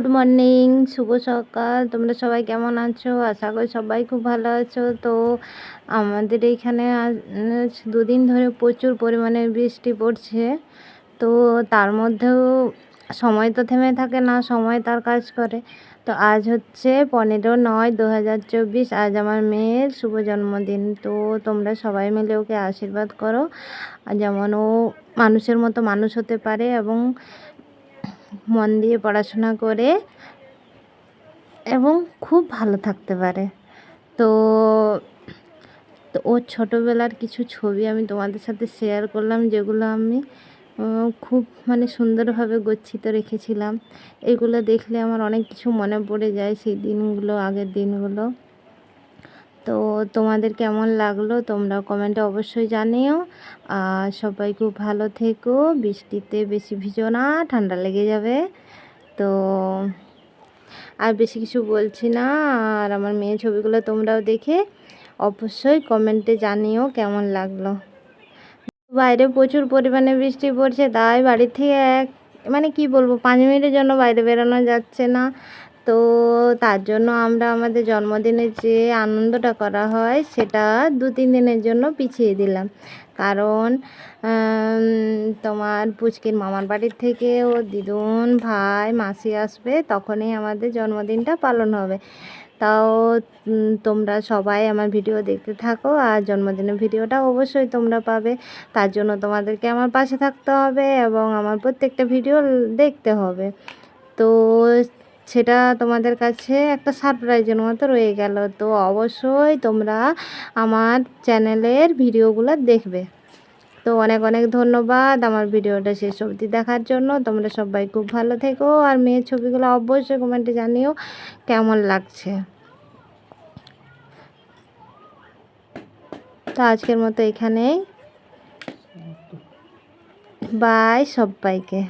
Good morning, শুভ সকাল। তোমরা সবাই কেমন আছো? আশা করি সবাই খুব ভালো আছো। তো আমাদের এইখানে দুদিন ধরে প্রচুর পরিমাণে বৃষ্টি পড়ছে। তো তার মধ্যেও সময় তো থেমে থাকে না, সময় তার কাজ করে। তো আজ হচ্ছে পনেরো নয় দু হাজার চব্বিশ, আজ আমার মেয়ের শুভ জন্মদিন। তো তোমরা সবাই মিলে ওকে আশীর্বাদ করো। যেমন ও মানুষের মতো মানুষ হতে পারে এবং মন দিয়ে পড়াশোনা করে এবং খুব ভালো থাকতে পারে। তো তো ওর ছোটোবেলার কিছু ছবি আমি তোমাদের সাথে শেয়ার করলাম, যেগুলো আমি খুব মানে সুন্দরভাবে গচ্ছিত রেখেছিলাম। এগুলো দেখলে আমার অনেক কিছু মনে পড়ে যায় সেই দিনগুলো, আগের দিনগুলো। তো তোমাদের কেমন লাগল তোমরা কমেন্টে অবশ্যই জানিও। আর সবাই খুব ভালো থেকো, বৃষ্টিতে বেশি ভিজো না, ঠান্ডা লেগে যাবে। তো আর বেশি কিছু বলছি না, আর আমার মেয়ে ছবিগুলো তোমরাও দেখে অবশ্যই কমেন্টে জানিও কেমন লাগল। বাইরে প্রচুর পরিমাণে বৃষ্টি পড়ছে, তাই বাড়ি থেকে এক মানে কি বলব, পাঁচ মিনিটের জন্য বাইরে বেরোনো যাচ্ছে না। তো তার জন্য আমরা আমাদের জন্মদিনে যে আনন্দটা করা হয়, সেটা দু তিন দিনের জন্য পিছিয়ে দিলাম। কারণ তোমার পুচকির মামার বাড়ির থেকে ও দিদুন, ভাই, মাসি আসবে, তখনই আমাদের জন্মদিনটা পালন হবে। তাও তোমরা সবাই আমার ভিডিও দেখতে থাকো, আর জন্মদিনের ভিডিওটা অবশ্যই তোমরা পাবে। তার জন্য তোমাদেরকে আমার পাশে থাকতে হবে এবং আমার প্রত্যেকটা ভিডিও দেখতে হবে। তো সেটা তোমাদের কাছে একটা সারপ্রাইজের মতো রয়ে গেল। তো অবশ্যই তোমরা আমার চ্যানেলের ভিডিওগুলো দেখবে। তো অনেক অনেক ধন্যবাদ আমার ভিডিওটা শেষ অবধি দেখার জন্য। তোমরা সবাই খুব ভালো থেকো আর মেয়ের ছবিগুলো অবশ্যই কমেন্টে জানিও কেমন লাগছে। তো আজকের মতো এখানেই। বাই সবাইকে।